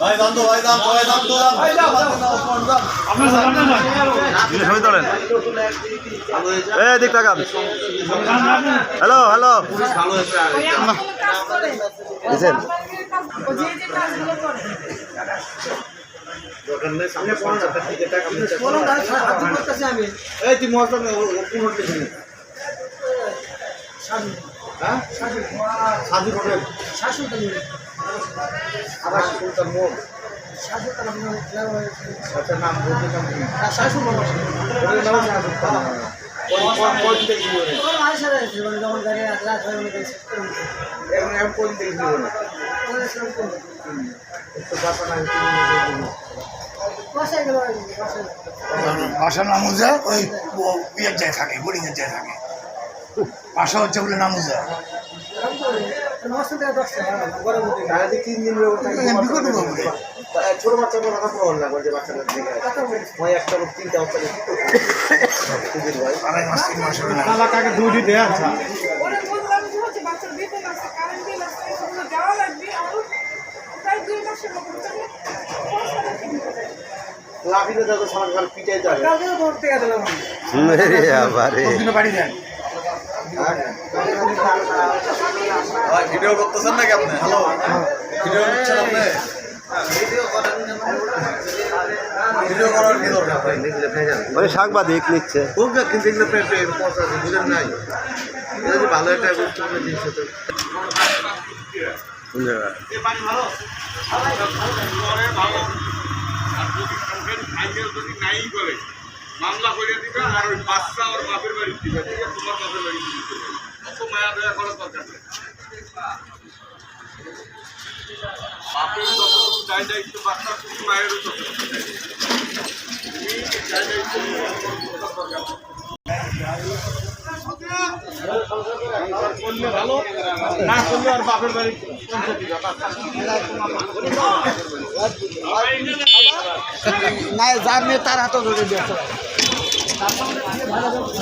ভাই দাম তো ভাই দাম ভাই দাম তো দাম। ছবি তোলেন। এ দিক তাকান। Hello hello. বুঝছেন এই তুই মশলা কোন হোটেল হ্যাঁ? সাধু হোটেল আবার সুলতান মোড় আচ্ছা নাম বলতে নাম নামুজা ওই ইয়ের যায় থাকে বোর্ডিংয়ের যায় থাকে। বাসা হচ্ছে বলে নামুজা সারাদিন তিন দিন ব্যবস্থা করে এমপি করে দেবো বলে। তা ছোট বাচ্চাদের কথা প্রবল না বলছে বাচ্চাদের দিকে ওই একটা লোক তিনটা বাচ্চা আড়াই মাস তিন মাস হবে না। কাকে দুইটি দেয়া আছে ওরা বললাম যে হচ্ছে বাচ্চার বেতন আছে কারেন্ট বিল আছে এগুলো দেওয়া লাগবে। আরও প্রায় দুই মাসের মতো তাহলে খরচটা ঠিক মতো লাফিতে যাতে সারা পিটাই যাবে আবারে। দিনে ভিডিও করতেছেন নাকি আপনি? হ্যালো ভিডিও করছেন আপনি? ভিডিও করার কি দরকার ভাই? ওই সাংবাদিক নিচ্ছে। ভালো একটা গুরুত্বপূর্ণ জিনিস হতো। কোন মামলা করে দিবে আর ওই বাচ্চা ওর বাপের বাড়ি দিবে, ঠিক আছে? তোমার বাপের বাড়ি দিবে। অত মায়া দয়া করার দরকার নেই। বাপের নেই। করলে ভালো না করলে আর বাপের বাড়ি না, যার মেয়ে তার হাতে ধরে দিয়েছে। Bapak 都